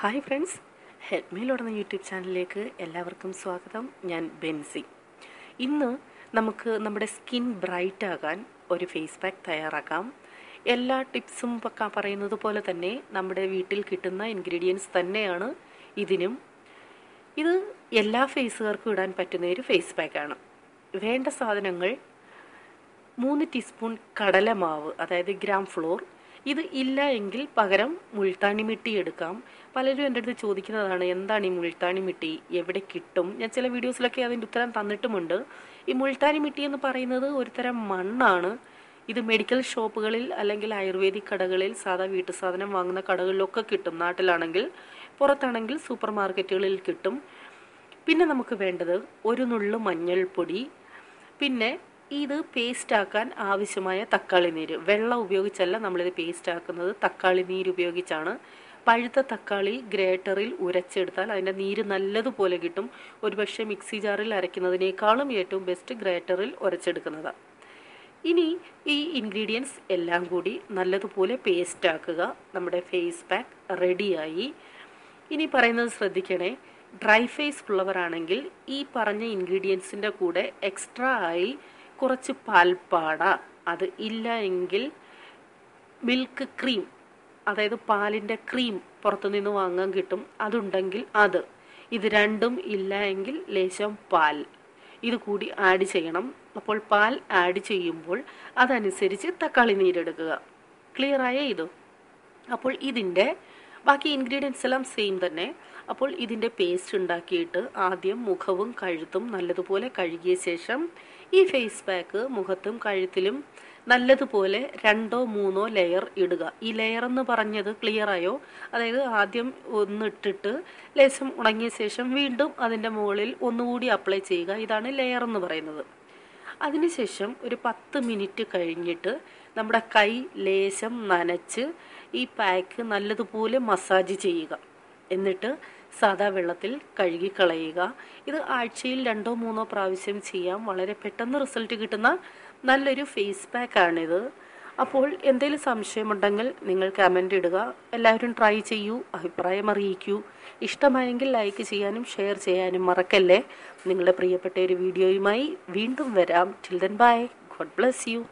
Hi friends. ഹെഡ്മീലോടുന്ന YouTube ചാനലിലേക്ക് എല്ലാവർക്കും സ്വാഗതം. ഞാൻ ബെൻസി. ഇന്ന് നമുക്ക് നമ്മുടെ സ്കിൻ ബ്രൈറ്റ് ആകാൻ ഒരു ഫേസ് പാക്ക് തയ്യാറാക്കാം. എല്ലാ ടിപ്സും ഒക്കെ പറയുന്നത് പോലെ തന്നെ നമ്മുടെ വീട്ടിൽ കിട്ടുന്ന ഇൻഗ്രീഡിയൻസ് തന്നെയാണ് ഇതിനും. ഇത് എല്ലാ ഫേസുകാർക്കും ഇടാൻ പറ്റുന്ന ഒരു ഫേസ് പാക്കാണ് വേണ്ട സാധനങ്ങൾ മൂന്ന് ടീസ്പൂൺ കടലമാവ് അതായത് ഗ്രാം ഫ്ലോർ ഇത് ഇല്ല എങ്കിൽ പകരം മുൾത്താണി മിട്ടി എടുക്കാം. പലരും എന്റെ അടുത്ത് ചോദിക്കുന്നതാണ് എന്താണ് ഈ മുൾത്താണി മിട്ടി? എവിടെ കിട്ടും? ഞാൻ ചില വീഡിയോസിലൊക്കെ അതിന്റെ ഉത്തരം തന്നിട്ടുമുണ്ട്. ഈ മുൾത്താനി മിട്ടി എന്ന് പറയുന്നത് ഒരു തരം മണ്ണാണ്. ഇത് മെഡിക്കൽ ഷോപ്പുകളിൽ അല്ലെങ്കിൽ ആയുർവേദിക് കടകളിൽ സാധാ വീട്ടു സാധനം വാങ്ങുന്ന കടകളിലൊക്കെ കിട്ടും. നാട്ടിലാണെങ്കിൽ പുറത്താണെങ്കിൽ സൂപ്പർ മാർക്കറ്റുകളിൽ കിട്ടും. പിന്നെ നമുക്ക് വേണ്ടത് ഒരു നുള്ളു മഞ്ഞൾപ്പൊടി. പിന്നെ ഇത് പേസ്റ്റ് ആക്കാൻ ആവശ്യമായ തക്കാളി നീര്. വെള്ളം ഉപയോഗിച്ചല്ല നമ്മളിത് പേസ്റ്റ് ആക്കുന്നത്. തക്കാളി നീര് ഉപയോഗിച്ചാണ്. പഴുത്ത തക്കാളി ഗ്രേറ്ററിൽ ഉരച്ചെടുത്താൽ അതിന്റെ നീര് നല്ലതുപോലെ കിട്ടും. ഒരുപക്ഷെ മിക്സി ജാറിൽ അരയ്ക്കുന്നതിനേക്കാളും ഏറ്റവും ബെസ്റ്റ് ഗ്രേറ്ററിൽ ഉരച്ചെടുക്കുന്നതാണ് ഇനി ഈ ഇൻഗ്രീഡിയൻസ് എല്ലാം കൂടി നല്ലതുപോലെ പേസ്റ്റ് ആക്കുക. നമ്മുടെ ഫേസ് പാക്ക് റെഡിയായി ഇനി പറയുന്നത് ശ്രദ്ധിക്കണേ. ഡ്രൈ ഫേസ് ഉള്ളവരാണെങ്കിൽ ഈ പറഞ്ഞ ഇൻഗ്രീഡിയൻസിന്റെ കൂടെ എക്സ്ട്രാ ആയി കുറച്ച് പാൽപ്പാട അത് ഇല്ല എങ്കിൽ മിൽക്ക് ക്രീം അതായത് പാലിന്റെ ക്രീം പുറത്തുനിന്ന് വാങ്ങാൻ കിട്ടും. അതുണ്ടെങ്കിൽ അത്. ഇത് രണ്ടും ഇല്ല എങ്കിൽ ലേശം പാൽ. ഇത് കൂടി ആഡ് ചെയ്യണം. അപ്പോൾ പാൽ ആഡ് ചെയ്യുമ്പോൾ അതനുസരിച്ച് തക്കാളി നീരെടുക്കുക. ക്ലിയർ ആയ ഇത്? അപ്പോൾ ഇതിന്റെ ബാക്കി ഇൻഗ്രീഡിയൻസ് എല്ലാം സെയിം തന്നെ. അപ്പോൾ ഇതിന്റെ പേസ്റ്റ് ഉണ്ടാക്കിയിട്ട് ആദ്യം മുഖവും കഴുത്തും നല്ലതുപോലെ കഴുകിയ ശേഷം ഈ ഫേസ് പാക്ക് മുഖത്തും കഴുത്തിലും നല്ലതുപോലെ രണ്ടോ മൂന്നോ ലെയർ ഇടുക. ഈ ലെയർ എന്ന് പറഞ്ഞത് ക്ലിയറായോ അതായത് ആദ്യം ഒന്നിട്ടിട്ട് ലേശം ഉണങ്ങിയ ശേഷം വീണ്ടും അതിന്റെ മുകളിൽ ഒന്നുകൂടി അപ്ലൈ ചെയ്യുക. ഇതാണ് ലെയർ എന്ന് പറയുന്നത്. അതിനുശേഷം ഒരു പത്ത് മിനിറ്റ് കഴിഞ്ഞിട്ട് നമ്മുടെ കൈ ലേശം നനച്ച് ഈ പാക്ക് നല്ലതുപോലെ മസാജ് ചെയ്യുക. എന്നിട്ട് സാദാ വെള്ളത്തിൽ കഴുകി കളയുക ഇത് ആഴ്ചയിൽ രണ്ടോ മൂന്നോ പ്രാവശ്യം ചെയ്യാം. വളരെ പെട്ടെന്ന് റിസൾട്ട് കിട്ടുന്ന നല്ലൊരു ഫേസ് പാക്കാണിത് അപ്പോൾ എന്തെങ്കിലും സംശയമുണ്ടെങ്കിൽ നിങ്ങൾ കമന്റ് ഇടുക. എല്ലാവരും ട്രൈ ചെയ്യൂ. അഭിപ്രായം അറിയിക്കൂ ഇഷ്ടമായെങ്കിൽ ലൈക്ക് ചെയ്യാനും ഷെയർ ചെയ്യാനും മറക്കല്ലേ. നിങ്ങളുടെ പ്രിയപ്പെട്ട ഒരു വീഡിയോയുമായി വീണ്ടും വരാം. Till then bye God bless you